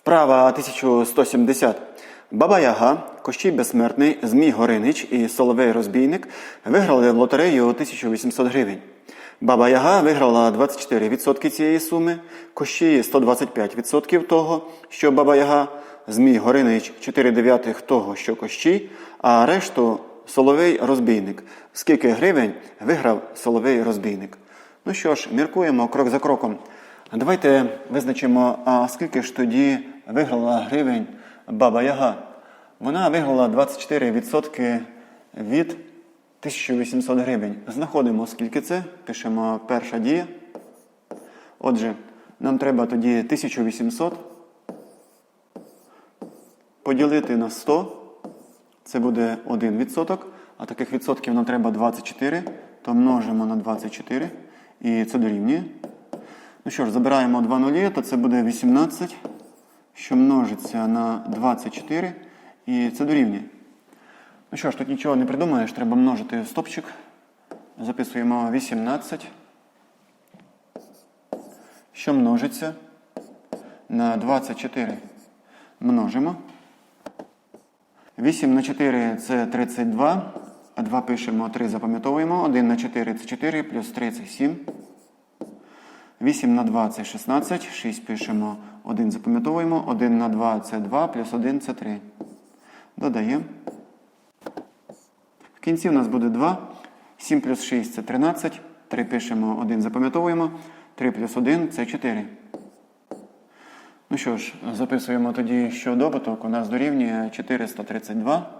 Вправа 1170. Баба Яга, Кощій Безсмертний, Змій Горинич і Соловей Розбійник виграли в лотерею 1800 гривень. Баба Яга виграла 24% цієї суми, Кощій 125% того, що Баба Яга, Змій Горинич 4 дев'ятих того, що Кощій, а решту Соловей Розбійник. Скільки гривень виграв Соловей Розбійник? Ну що ж, міркуємо крок за кроком. Давайте визначимо, а скільки ж тоді виграла гривень Баба Яга. Вона виграла 24% від 1800 гривень. Знаходимо, скільки це. Пишемо перша дія. Отже, нам треба тоді 1800 поділити на 100. Це буде 1%. А таких відсотків нам треба 24. То множимо на 24. І це дорівнює. Ну що ж, забираємо 2 нулі, то це буде 18, що множиться на 24, і це дорівнює. Ну що ж, тут нічого не придумаєш, треба множити стопчик. Записуємо 18, що множиться на 24. Множимо. 8 на 4 це 32, а 2 пишемо, 3 запам'ятовуємо. 1 на 4 це 4, плюс 3 це 7. 8 на 2 це 16, 6 пишемо, 1 запам'ятовуємо, 1 на 2 це 2, плюс 1 це 3. Додаємо. В кінці у нас буде 2. 7 плюс 6 це 13. 3 пишемо, 1 запам'ятовуємо. 3 плюс 1 це 4. Ну що ж, записуємо тоді, що добуток у нас дорівнює 432.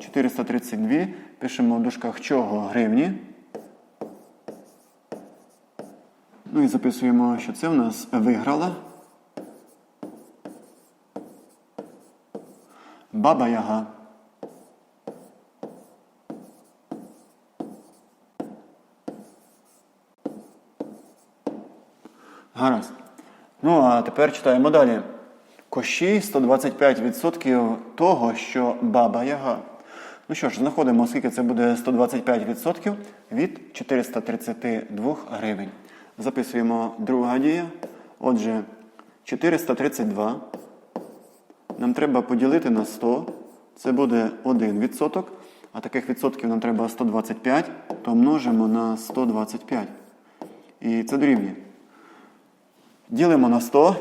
432. Пишемо в дужках чого гривні. Ну і записуємо, що це в нас виграла. Баба Яга. Гаразд. Ну, а тепер читаємо далі. Кощій 125% того, що баба Яга. Ну що ж, знаходимо, скільки це буде 125% від 432 гривень. Записуємо друга дія. Отже, 432. Нам треба поділити на 100. Це буде 1%. А таких відсотків нам треба 125, то множимо на 125. І це дорівнює. Ділимо на 100.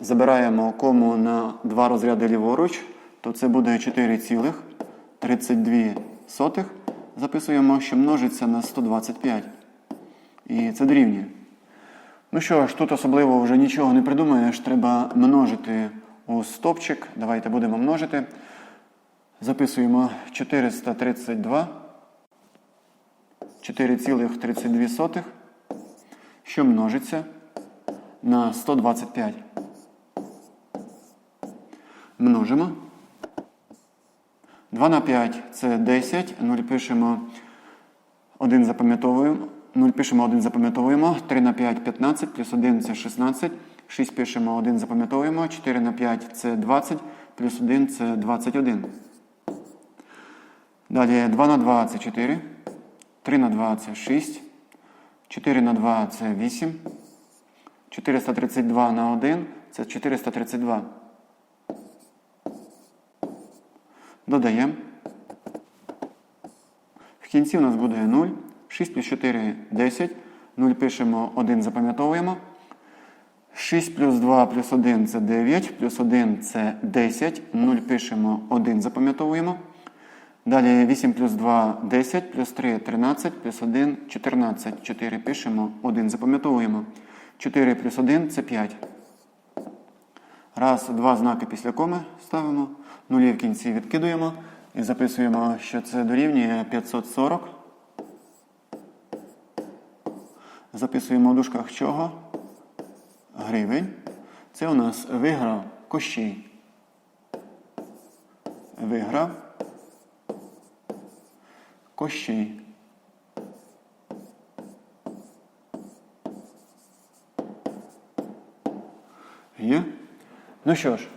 Забираємо кому на два розряди ліворуч, то це буде 4,32. Записуємо, що множиться на 125. І це дорівнює. Ну що ж, тут особливо вже нічого не придумаєш, треба множити у стопчик. Давайте будемо множити. Записуємо 432, 4,32, що множиться на 125. Множимо. 2 на 5 це 10. 0 пишемо 1 запам'ятовуємо. 0 пишемо 1 запам'ятовуємо. 3 на 5 15, плюс 1 це 16. 6 пишемо 1 запам'ятовуємо. 4 на 5 це 20, плюс 1 це 21. Далі 2 на 2 це 4. 3 на 2 це 6. 4 на 2 це 8. 432 на 1 це 432. Додаємо. В кінці у нас буде 0. 6 плюс 4 10. 0 пишемо 1 запам'ятовуємо. 6 плюс 2 плюс 1 це 9, плюс 1 це 10. 0 пишемо 1 запам'ятовуємо. Далі 8 плюс 2 10, плюс 3 13, плюс 1 14. 4 пишемо, 1 запам'ятовуємо. 4 плюс 1 це 5. Раз, два знаки після коми ставимо. Нулі в кінці відкидуємо і записуємо, що це дорівнює 540. Записуємо в дужках чого? Гривень. Це у нас виграв Кощій. Виграв. Кощій. Є? Ну що ж.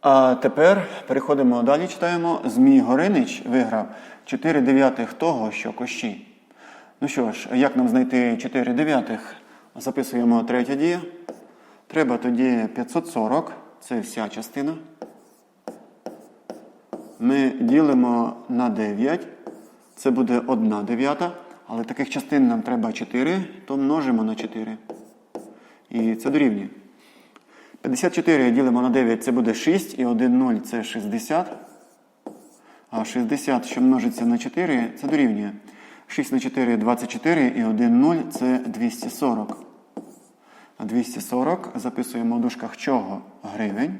А тепер переходимо далі, читаємо. Змій Горинич виграв 4 дев'ятих того, що Кощій. Ну що ж, як нам знайти 4 дев'ятих? Записуємо третя дія. Треба тоді 540, це вся частина. Ми ділимо на 9. Це буде 1 дев'ята. Але таких частин нам треба 4, то множимо на 4. І це дорівнює. 54 ділимо на 9, це буде 6, і 1 0 це 60. А 60, що множиться на 4, це дорівнює. 6 на 4 24 і 1 0 це 240. 240 записуємо в дужках чого? Гривень.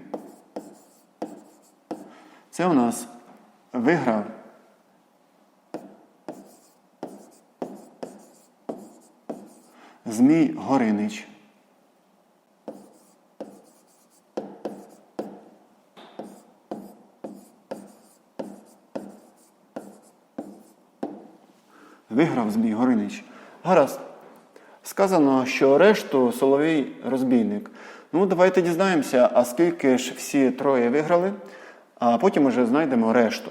Це у нас виграв Змій Горинич. Виграв Змій Горинич. Гаразд. Сказано, що решту Соловій розбійник. Ну, давайте дізнаємося, а скільки ж всі троє виграли, а потім уже знайдемо решту.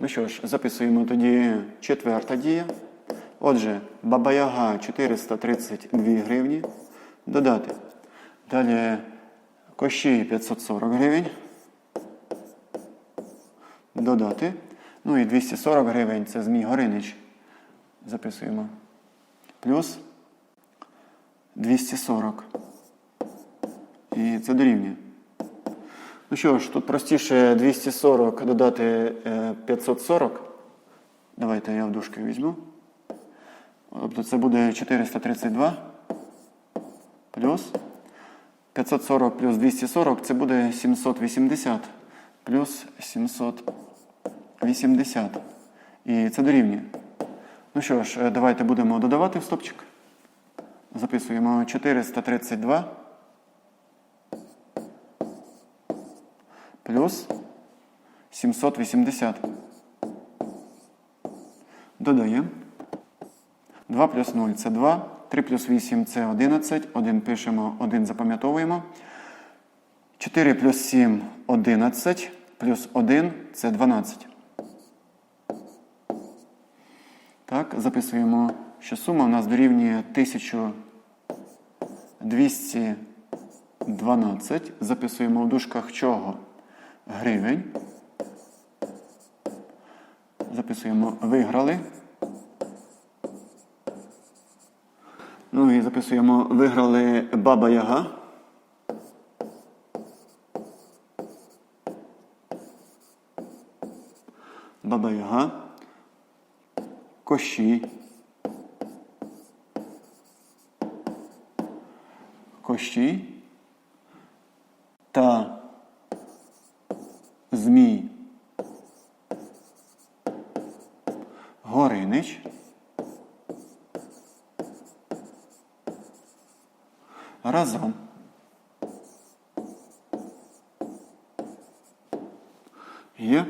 Ну що ж, записуємо тоді четверта дія. Отже, Баба Яга 432 гривні. Додати. Далі Кощій 540 гривень. Додати. Ну і 240 гривень це Змій Горинич. Записуємо. Плюс 240. І це дорівнює. Ну що ж, тут простіше 240 додати е, 540. Давайте я в дужки візьму. Тобто це буде 432 плюс 540 плюс 240 це буде 780 плюс 780. І це дорівнює. Ну що ж, е, давайте будемо додавати в стопчик. Записуємо 432 плюс 780. Додаємо. 2 плюс 0 це 2. 3 плюс 8 це 11. 1 пишемо, 1 запам'ятовуємо. 4 плюс 7 11. Плюс 1 це 12. Так, записуємо, що сума у нас дорівнює 1212. Записуємо в дужках чого? Гривень. Записуємо виграли. Ну і записуємо виграли Баба Яга. Баба Яга. Кощій. Кощій. Та Змій. Горинич. Разом. Є.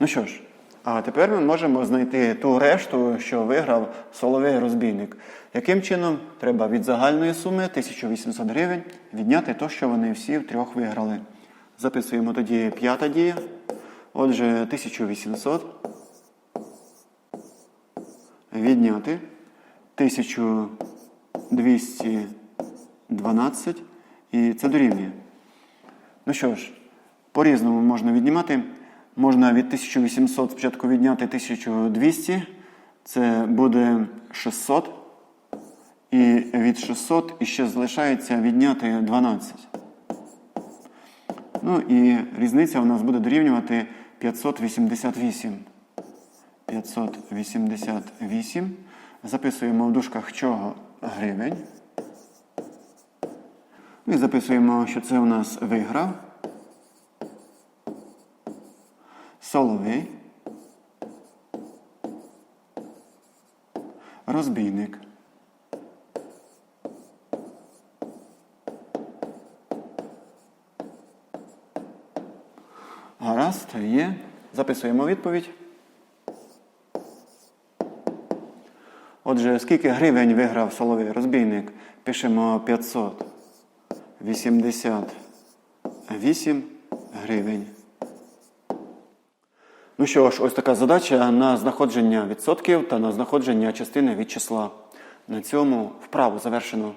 Ну що ж, а тепер ми можемо знайти ту решту, що виграв соловей розбійник. Яким чином треба від загальної суми 1800 гривень відняти те, що вони всі втрьох виграли. Записуємо тоді п'ята дія. Отже, 1800 відняти 1212 і це дорівнює. Ну що ж, по-різному можна віднімати. Можна від 1800 спочатку відняти 1200, це буде 600. І від 600 іще залишається відняти 12. Ну і різниця у нас буде дорівнювати 588. 588. Записуємо в дужках чого гривень. Ну і записуємо, що це у нас виграв. Соловей. Розбійник. Гаразд, є. Записуємо відповідь. Отже, скільки гривень виграв соловей розбійник? Пишемо 588 гривень. Ну що ж, ось така задача на знаходження відсотків та на знаходження частини від числа. На цьому вправу завершено.